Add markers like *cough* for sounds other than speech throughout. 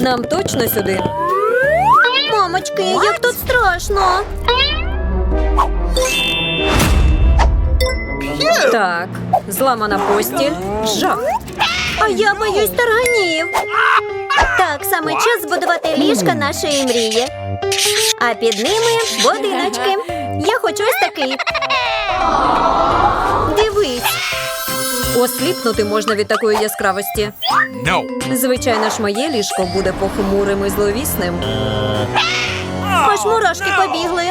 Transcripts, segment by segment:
Нам точно сюди. Мамочки, як тут страшно. Так, зламана постіль. Жах. А я боюсь тарганів. Так, саме час збудувати ліжка нашої мрії. А під ними будиночки. Я хочу ось такий. Дивись. Осліпнути можна від такої яскравості. No. Звичайно ж, моє ліжко буде похмурим і зловісним. Аж мурашки побігли.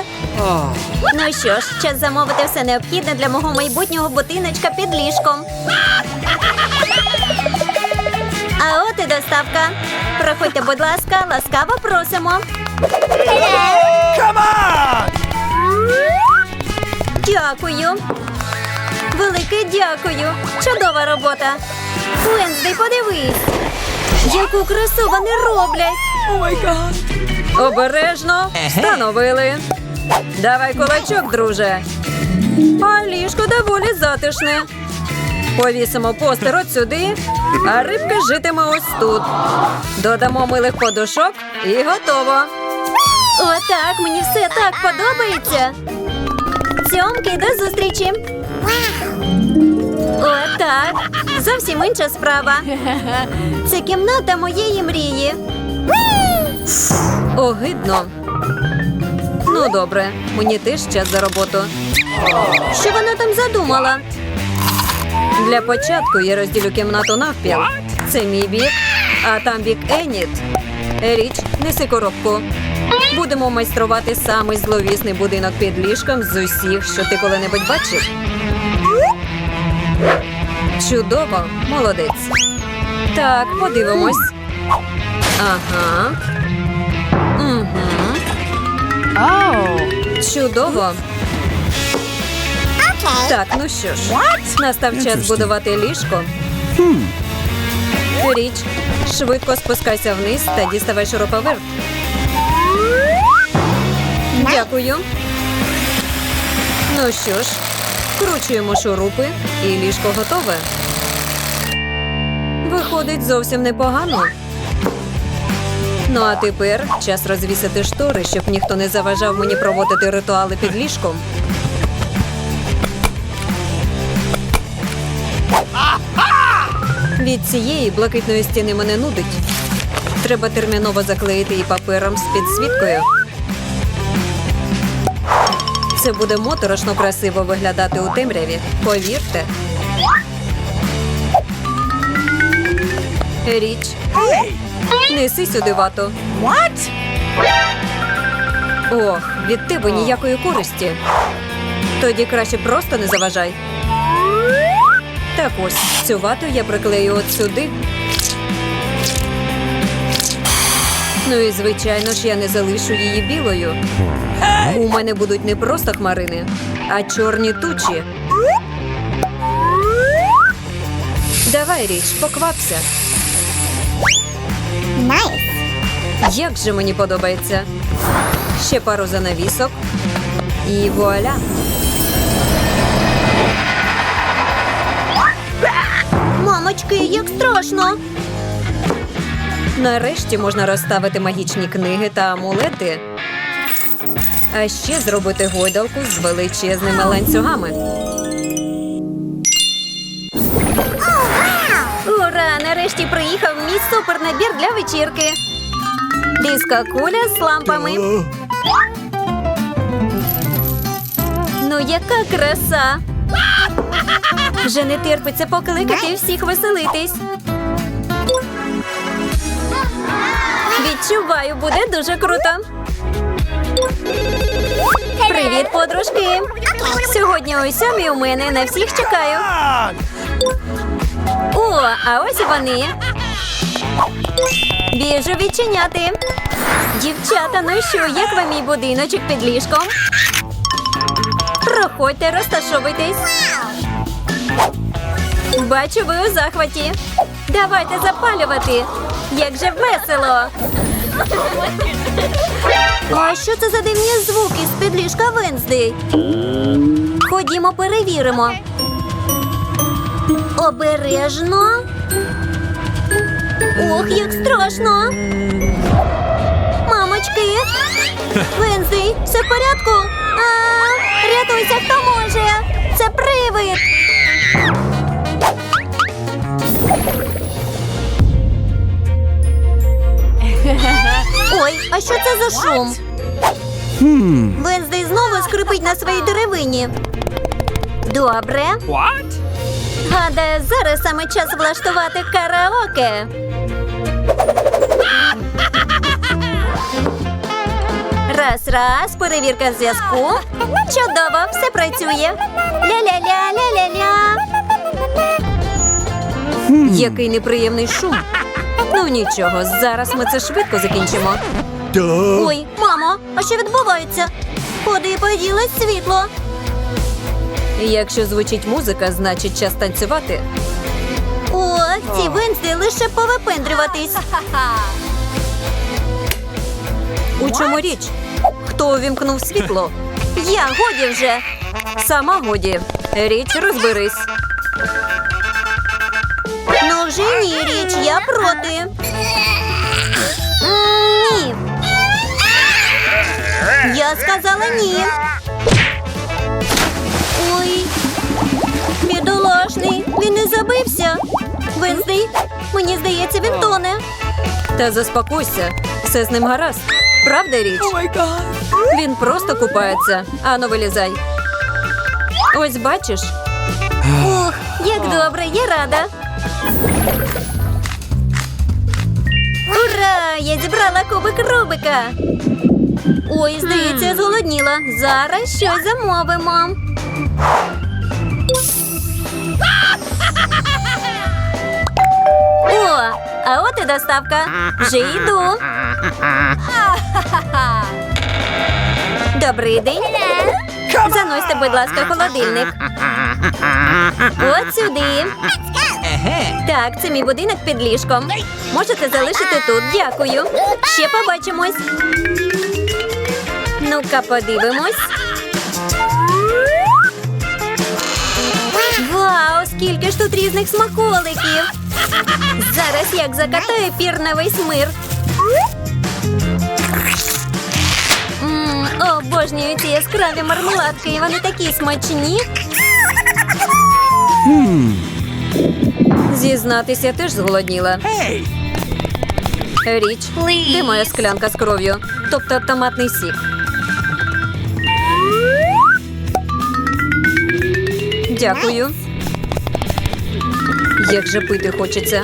Ну що ж, час замовити все необхідне для мого майбутнього будиночка під ліжком. А от і доставка. Проходьте, будь ласка, ласкаво просимо. Дякую. Велике дякую. Чудова робота. Венздей, подивись. Яку красу вони роблять. Обережно встановили. Давай кулачок, друже. А ліжко доволі затишне. Повісимо постер от сюди, а рибка житиме ось тут. Додамо милих подушок і готово. Отак, мені все так подобається. Цьомки, до зустрічі. Отак. Зовсім інша справа. Це кімната моєї мрії. Огидно. Ну добре, мені теж час за роботу. Що вона там задумала? Для початку я розділю кімнату навпіл. Це мій бік, а там бік Еніт. Річ, неси коробку. Будемо майструвати самий зловісний будинок під ліжком з усіх, що ти коли-небудь бачив. Чудово, молодець. Так, подивимось. Ага. Угу. Чудово. Так, ну що ж, настав час будувати ліжко. Річ, швидко спускайся вниз та діставай шуруповерт. Дякую. Ну що ж, вкручуємо шурупи і ліжко готове. Виходить зовсім непогано. Ну а тепер час розвісити штори, щоб ніхто не заважав мені проводити ритуали під ліжком. Від цієї блакитної стіни мене нудить. Треба терміново заклеїти її папером з підсвіткою. Це буде моторошно красиво виглядати у темряві. Повірте. Річ. Неси сюди вату. What? Ох, від тебе ніякої користі. Тоді краще просто не заважай. Так ось, цю вату я приклею от сюди. Ну і звичайно ж я не залишу її білою. У мене будуть не просто хмарини, а чорні тучі. Давай річ, поквапся. Як же мені подобається. Ще пару занавісок. І вуаля. Мамочки, як страшно. Нарешті можна розставити магічні книги та амулети. А ще зробити гойдалку з величезними ланцюгами. Ура! Нарешті приїхав мій супернабір для вечірки. Диска куля з лампами. Ну, яка краса! Вже не терпиться покликати всіх веселитись. Відчуваю, буде дуже круто. Привіт, подружки! Сьогодні о сьомій у мене на всіх чекаю. О, а ось вони. Біжу відчиняти. Дівчата, ну що, як вам мій будиночок під ліжком? Проходьте, розташовуйтесь. Бачу, ви у захваті. Давайте запалювати. Як же весело. А що це за дивні звуки з-під ліжка Венздей? Ходімо, перевіримо. Обережно. Ох, як страшно. Мамочки. Вензи, все в порядку? А що це за шум? Венздей знову скрипить на своїй деревині. Добре. What? Гадаю, зараз саме час влаштувати караоке. Раз, раз, перевірка зв'язку. Чудово, все працює. Ля-ля-ля, ля-ля-ля. Який неприємний шум. Ну нічого, зараз ми це швидко закінчимо. Ой, мамо, а що відбувається? Куди поділось світло? Якщо звучить музика, значить час танцювати. О, ці Венсди лише повипендрюватись. У чому річ? Хто увімкнув світло? *laughs* Я годі вже. Сама годі. Річ розберись. Ну вже ні, річ, я проти. Я сказала ні. Ой, бідолашний, він не забився. Венздей, мені здається, він тоне. Та заспокойся, все з ним гаразд. Правда, річ? Він просто купається. Ану, вилізай. Ось бачиш, Ух, як добре, я рада. Ура! Я зібрала кубик Рубика. Ой, здається, я зголодніла. Зараз щось замовимо. О, а от і доставка. Вже йду. Добрий день. Заносьте, будь ласка, холодильник. От сюди. Так, це мій будинок під ліжком. Можете залишити тут. Дякую. Ще побачимось. Ну-ка, подивимось. Вау, скільки ж тут різних смаколиків. Зараз як закатаю пір на весь мир. М, Обожнюю ці яскраві мармеладки, і вони такі смачні. зізнатися, теж зголодніла. Річ, де моя склянка з кров'ю? Тобто томатний сік. Дякую. Як же пити хочеться.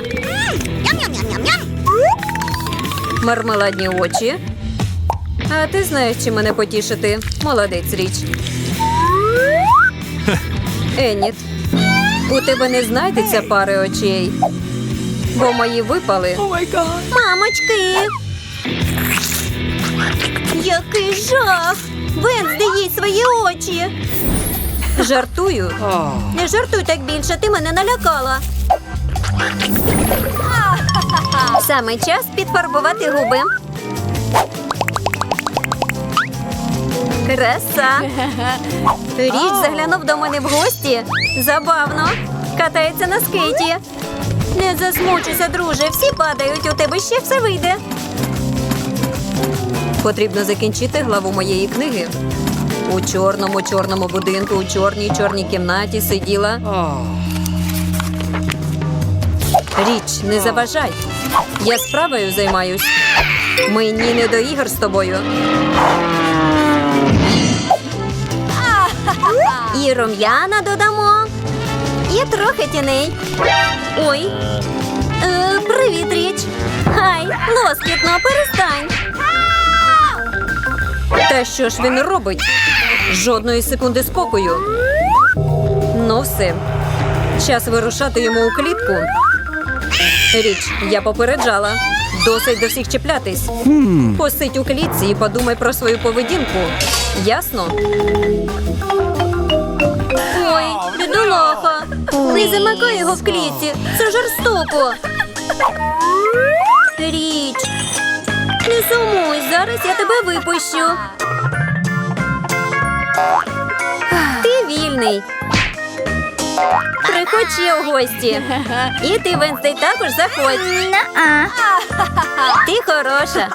Мармеладні очі. А ти знаєш, чим мене потішити. Молодець річ. Еніт, у тебе не знайдеться пари очей, бо мої випали. Oh! Мамочки! Який жах! Венсди їй свої очі! Жартую. Не жартуй так більше, ти мене налякала. Саме час підфарбувати губи. Краса. Річ заглянув до мене в гості. Забавно. Катається на скейті. Не засмучуйся, друже. Всі падають, у тебе ще все вийде. Потрібно закінчити главу моєї книги. У чорному чорному будинку, у чорній чорній кімнаті сиділа. Річ, не заважай. Я справою займаюсь. Мені не до ігор з тобою. І рум'яна додамо. І трохи тіней. Ой. Е, привіт, річ. Хай, лоскітно, перестань. Та що ж він робить? Жодної секунди спокою. Ну все. Час вирушати йому у клітку. Річ, я попереджала. Досить до всіх чіплятись. Посидь у клітці і подумай про свою поведінку. Ясно? Ой, бідолаха. Не замикай його в клітці. Це жорстоко. Річ. Не сумуй, зараз я тебе випущу. Ти вільний. Приходь ще у гості. *laughs* І ти, Венстей, також заходь. Ти хороша.